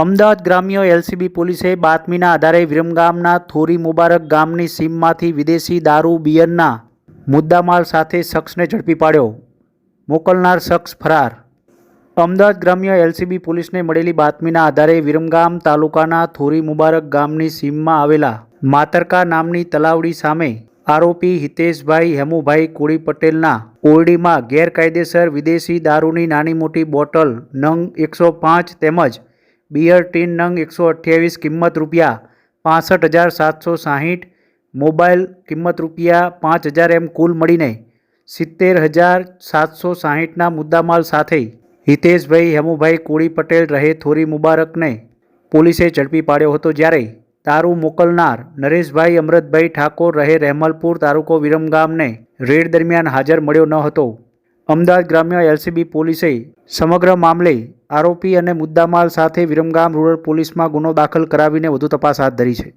અમદાવાદ ગ્રામ્ય એલસીબી પોલીસે બાતમીના આધારે વિરમગામના થોરી મુબારક ગામની સીમમાંથી વિદેશી દારૂ બિયરના મુદ્દામાલ સાથે શખ્સને ઝડપી પાડ્યો. મોકલનાર શખ્સ ફરાર. અમદાવાદ ગ્રામ્ય એલસીબી પોલીસને મળેલી બાતમીના આધારે વિરમગામ તાલુકાના થોરી મુબારક ગામની સીમમાં આવેલા માતરકા નામની તલાવડી સામે આરોપી હિતેશભાઈ હેમુભાઈ કોળી પટેલના ઓરડીમાં ગેરકાયદેસર વિદેશી દારૂની નાની મોટી બોટલ, નંગ એકસો પાંચ તેમજ બિયર ટીન નંગ એકસો અઠ્યાવીસ કિંમત રૂપિયા પાસઠ હજાર સાતસો સાહીઠ, મોબાઈલ કિંમત રૂપિયા પાંચ હજાર એમ કુલ મળીને સિત્તેર હજાર સાતસો સાહીઠના મુદ્દામાલ સાથે હિતેશભાઈ હેમુભાઈ કોળી પટેલ રહે થોરી મુબારકને પોલીસે ઝડપી પાડ્યો હતો જ્યારે દારૂ મોકલનાર નરેશભાઈ અમરતભાઈ ઠાકોર રહે રહેમલપુર તાલુકો વિરમગામને રેડ દરમિયાન હાજર મળ્યો ન હતો. અમદાવાદ ગ્રામ્ય એલસીબી પોલીસે સમગ્ર મામલે આરોપી અને મુદ્દામાલ સાથે વિરમગામ રૂરલ પોલીસમાં ગુનો દાખલ કરાવીને વધુ તપાસ હાથ ધરી છે.